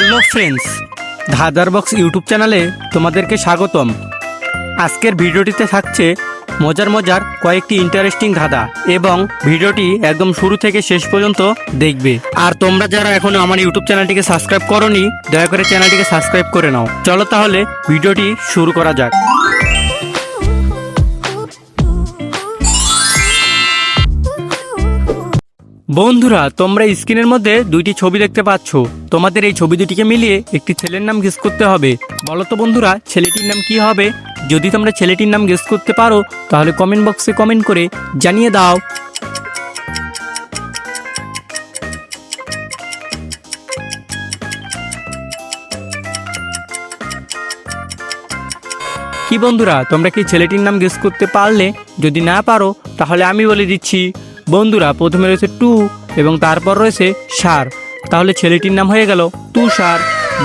Hello friends ধাঁধার box YouTube চ্যানেলে তোমাদেরকে স্বাগতম। আজকের ভিডিওটিতে থাকছে মজার মজার কয়েকটি ইন্টারেস্টিং ধাঁধা এবং ভিডিওটি একদম শুরু থেকে শেষ পর্যন্ত দেখবে। আর তোমরা যারা এখনও আমার ইউটিউব চ্যানেলটিকে সাবস্ক্রাইব করনি, দয়া করে চ্যানেলটিকে সাবস্ক্রাইব করে নাও। চলো তাহলে ভিডিওটি শুরু করা যাক। বন্ধুরা, তোমরা স্ক্রিনের মধ্যে দুইটি ছবি দেখতে পাচ্ছ। তোমাদের এই ছবি দুটিকে মিলিয়ে একটি ছেলের নাম গেস করতে হবে। বলো তো বন্ধুরা, ছেলেটির নাম কি হবে? যদি তোমরা ছেলেটির নাম গেস করতে পারো, তাহলে কমেন্ট বক্সে কমেন্ট করে জানিয়ে দাও। কি বন্ধুরা, তোমরা কি ছেলেটির নাম গেস করতে পারলে? যদি না পারো, তাহলে আমি বলে দিচ্ছি। বন্ধুরা, প্রথমে রয়েছে টু এবং তারপর রয়েছে সার। তাহলে ছেলেটির নাম হয়ে গেল তুষার।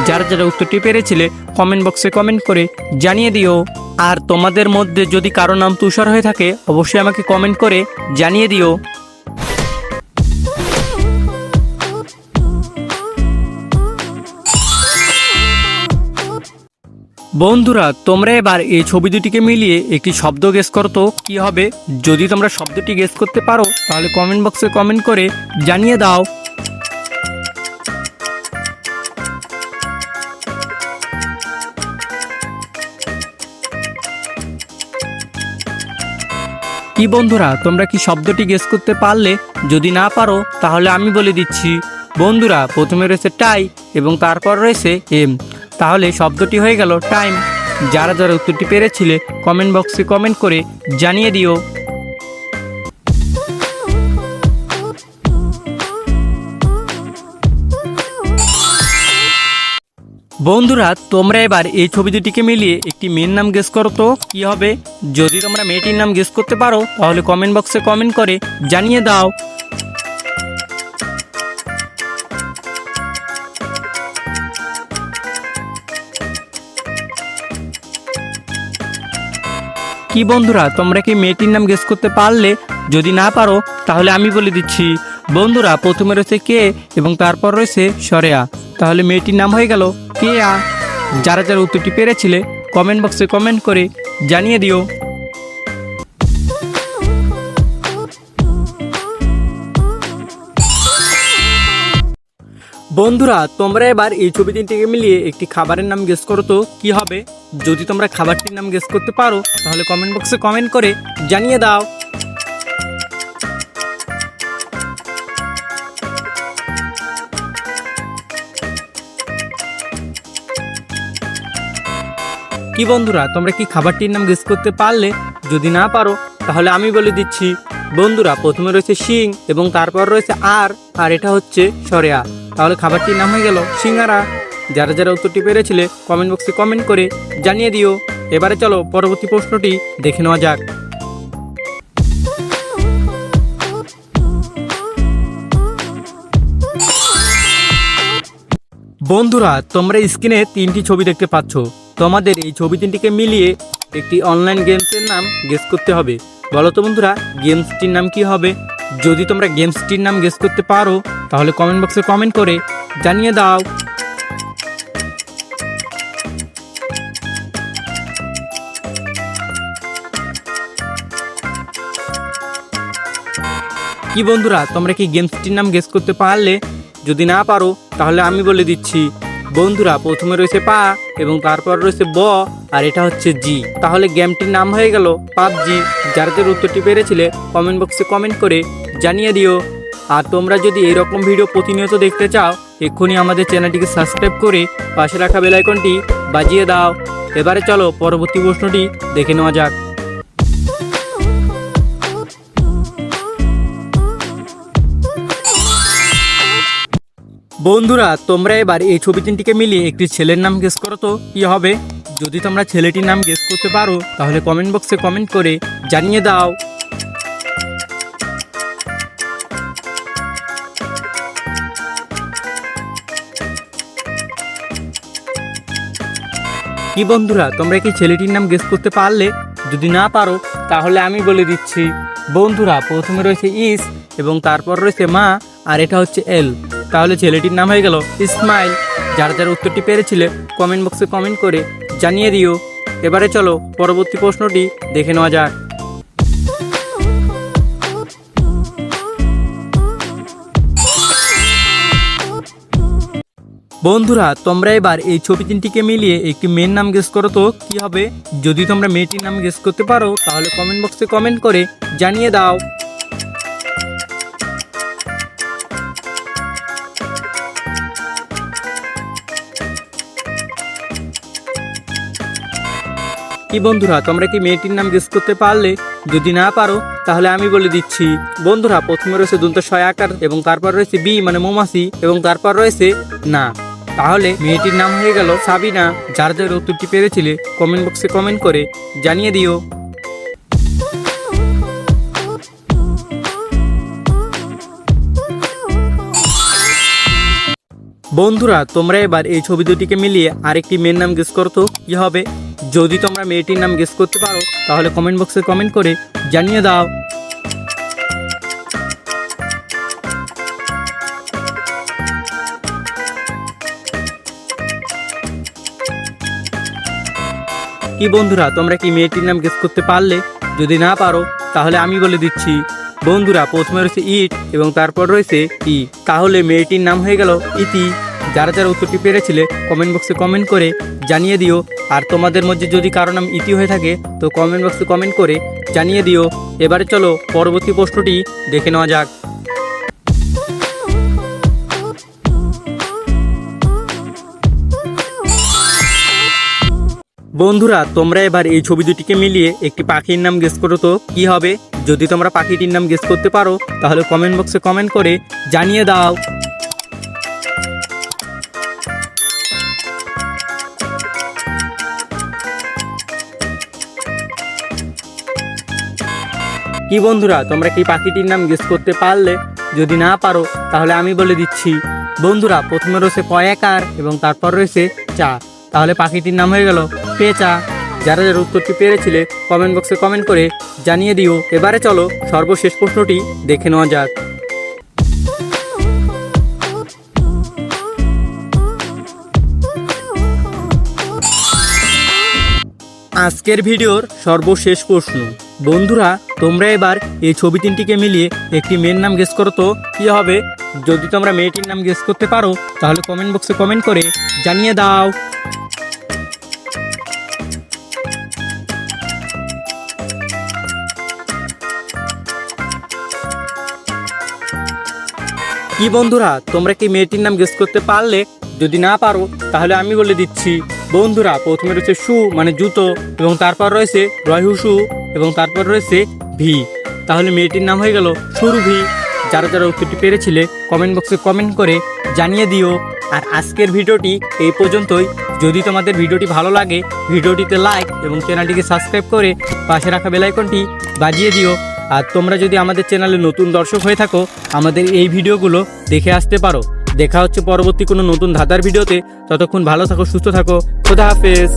যারা যারা উত্তরটি পেরেছিলে কমেন্ট বক্সে কমেন্ট করে জানিয়ে দিও। আর তোমাদের মধ্যে যদি কারও নাম তুষার হয়ে থাকে, অবশ্যই আমাকে কমেন্ট করে জানিয়ে দিও। বন্ধুরা, তোমরা এবার এই ছবি দুটিকে মিলিয়ে একটি শব্দ গেস করো তো, কি হবে? যদি তোমরা শব্দটি গেস করতে পারো, তাহলে কমেন্ট বক্সে কমেন্ট করে জানিয়ে দাও। কি বন্ধুরা, তোমরা কি শব্দটি গেস করতে পারলে? যদি না পারো, তাহলে আমি বলে দিচ্ছি। বন্ধুরা, প্রথমে রয়েছে টাই এবং তারপর রয়েছে এম। তাহলে শব্দটি হয়ে গেল টাইম যারা যারা উত্তরটি পেরেছিলে কমেন্ট বক্সে কমেন্ট করে জানিয়ে দিও। বন্ধুরা, তোমরা এবার এই ছবি দুটিকে মিলিয়ে একটি মেয়ের নাম গেস করো তো, কি হবে? যদি তোমরা মেয়েটির নাম গেস করতে পারো, তাহলে কমেন্ট বক্সে কমেন্ট করে জানিয়ে দাও। কি বন্ধুরা, তোমরা কি মেয়েটির নাম গেস করতে পারলে? যদি না পারো, তাহলে আমি বলে দিচ্ছি। বন্ধুরা, প্রথমে রয়েছে কে এবং তারপর রয়েছে সরেয়া। তাহলে মেয়েটির নাম হয়ে গেল কেয়া। যারা যারা উত্তরটি পেরেছিলে কমেন্ট বক্সে কমেন্ট করে জানিয়ে দিও। বন্ধুরা, তোমরা এবার এই ছবি তিনটিকে মিলিয়ে একটি খাবারের নাম গেস করো তো, কি হবে? যদি তোমরা খাবারটির নাম গেস করতে পারো, তাহলে কমেন্ট বক্সে কমেন্ট করে জানিয়ে দাও। কি বন্ধুরা, তোমরা কি খাবারটির নাম গেস করতে পারলে? যদি না পারো, তাহলে আমি বলে দিচ্ছি, বন্ধুরা, প্রথমে রয়েছে শিং এবং তারপর রয়েছে আর আর এটা হচ্ছে সরেয়া। তাহলে খাবারটির নাম হয়ে গেল সিঙ্গারা। যারা যারা উত্তরটি পেরেছিলে কমেন্ট বক্সে কমেন্ট করে জানিয়ে দিও। এবারে চলো পরবর্তী প্রশ্নটি দেখে নেওয়া যাক। বন্ধুরা, তোমরা স্ক্রিনে তিনটি ছবি দেখতে পাচ্ছ। তোমাদের এই ছবি তিনটিকে মিলিয়ে একটি অনলাইন গেমসের নাম গেস করতে হবে। বলো তো বন্ধুরা গেমসটির নাম কি হবে? যদি তোমরা গেমসটির নাম গেস করতে পারো, তাহলে কমেন্ট বক্সে কমেন্ট করে জানিয়ে দাও। কি বন্ধুরা, তোমরা কি গেমসটির নাম গেস করতে পারলে? যদি না পারো, তাহলে আমি বলে দিচ্ছি। বন্ধুরা, প্রথমে রয়েছে পা এবং তারপর রয়েছে ব, আর এটা হচ্ছে জি। তাহলে গেমটির নাম হয়ে গেল পাবজি। যাদের উত্তরটি পেরেছিলে কমেন্ট বক্সে কমেন্ট করে জানিয়ে দিও। আর তোমরা যদি এরকম ভিডিও প্রতিনিয়ত দেখতে চাও, এক্ষুনি আমাদের চ্যানেলটিকে সাবস্ক্রাইব করে পাশে রাখা বেলাইকনটি বাজিয়ে দাও। এবারে চলো পরবর্তী প্রশ্নটি দেখে নেওয়া যাক। বন্ধুরা, তোমরা এবার এই ছবি তিনটিকে মিলিয়ে একটি ছেলের নাম গেস করো তো, কি হবে? যদি তোমরা ছেলেটির নাম গেস করতে পারো, তাহলে কমেন্ট বক্সে কমেন্ট করে জানিয়ে দাও। কি বন্ধুরা, তোমরা কি ছেলেটির নাম গেস করতে পারলে? যদি না পারো, তাহলে আমি বলে দিচ্ছি। বন্ধুরা, প্রথমে রয়েছে ইস এবং তারপর রয়েছে মা, আর এটা হচ্ছে এল। তাহলে ছেলেটির নাম হয়ে গেল ইসমাইল। যার যার উত্তরটি পেরেছিলে কমেন্ট বক্সে কমেন্ট করে জানিয়ে দিও। এবারে চলো, পরবর্তী প্রশ্নটি দেখে নেওয়া যাক। বন্ধুরা, তোমরা এবার এই ছবি তিনটিকে মিলিয়ে একটি মেয়ের নাম গেস করো তো, কি হবে? যদি তোমরা মেয়েটির নাম গেস করতে পারো, তাহলে কমেন্ট বক্সে কমেন্ট করে জানিয়ে দাও। কি বন্ধুরা, তোমরা কি মেয়েটির নাম গেস করতে পারলে? যদি না পারো, তাহলে আমি বলে দিচ্ছি, বন্ধুরা, প্রথমে রয়েছে দন্ত ছয় আকার এবং তারপর রয়েছে বি মানে মৌমাছি, এবং তারপর রয়েছে না। তাহলে মেয়েটির নাম হয়ে গেল সাবিনা, যার যার উত্তরটি পেরেছিলে কমেন্ট বক্সে কমেন্ট করে জানিয়ে দিও। বন্ধুরা, তোমরা এবার এই ছবি দুটিকে মিলিয়ে আরেকটি মেয়ের নাম গেস করতো কি হবে? যদি তোমরা মেয়েটির নাম গেস করতে পারো, তাহলে কমেন্ট বক্সে কমেন্ট করে জানিয়ে দাও। কি বন্ধুরা, তোমরা কি মেয়েটির নাম গেস করতে পারলে? যদি না পারো, তাহলে আমি বলে দিচ্ছি। বন্ধুরা, প্রথমে রয়েছে ইট এবং তারপর রয়েছে ই। তাহলে মেয়েটির নাম হয়ে গেল ইতি। যারা যারা উত্তরটি পেরেছিলে কমেন্ট বক্সে কমেন্ট করে জানিয়ে দিও। আর তোমাদের মধ্যে যদি কারও নাম ইতি হয়ে থাকে, তো কমেন্ট বক্সে কমেন্ট করে জানিয়ে দিও। এবারে চলো, পরবর্তী প্রশ্নটি দেখে নেওয়া যাক। বন্ধুরা, তোমরা এবার এই ছবি দুটিকে মিলিয়ে একটি পাখির নাম গেস করো তো। কি হবে? যদি তোমরা পাখিটির নাম গেস করতে পারো, তাহলে কমেন্ট বক্সে কমেন্ট করে জানিয়ে দাও। কি বন্ধুরা, তোমরা কি পাখিটির নাম গেস করতে পারলে? যদি না পারো, তাহলে আমি বলে দিচ্ছি। বন্ধুরা, প্রথমে রয়েছে পয়াকার এবং তারপর রয়েছে চা তাহলে পাখিটির নাম হয়ে গেল পেঁচা যারা যারা উত্তরটি পেরেছিলে কমেন্ট বক্সে কমেন্ট করে জানিয়ে দিও। এবারে চলো সর্বশেষ প্রশ্নটি দেখে নেওয়া যাক। আজকের ভিডিওর সর্বশেষ প্রশ্ন। বন্ধুরা, তোমরা এবার এই ছবি তিনটিকে মিলিয়ে একটি মেয়ের নাম গেস করো তো, কি হবে? যদি তোমরা মেয়েটির নাম গেস করতে পারো, তাহলে কমেন্ট বক্সে কমেন্ট করে জানিয়ে দাও। কি বন্ধুরা, তোমরা কি মেয়েটির নাম গেস করতে পারলে? যদি না পারো, তাহলে আমি বলে দিচ্ছি। বন্ধুরা, প্রথমে রয়েছে শু মানে জুতো, এবং তারপর রয়েছে রয়হু শু এবং তারপর রয়েছে ভি। তাহলে মেয়েটির নাম হয়ে গেল সুরু ভি যারা যারা উত্তরটি পেরেছিলে কমেন্ট বক্সে কমেন্ট করে জানিয়ে দিও। আর আজকের ভিডিওটি এই পর্যন্তই। যদি তোমাদের ভিডিওটি ভালো লাগে, ভিডিওটিতে লাইক এবং চ্যানেলটিকে সাবস্ক্রাইব করে পাশে রাখা বেলাইকনটি বাজিয়ে দিও। আর তোমরা যদি আমাদের চ্যানেলে নতুন দর্শক হয়ে থাকো, আমাদের এই ভিডিওগুলো দেখে আসতে পারো। দেখা হচ্ছে পরবর্তী কোনো নতুন ধাতার ভিডিওতে। ততক্ষণ ভালো থাকো, সুস্থ থাকো। খোদা হাফেজ।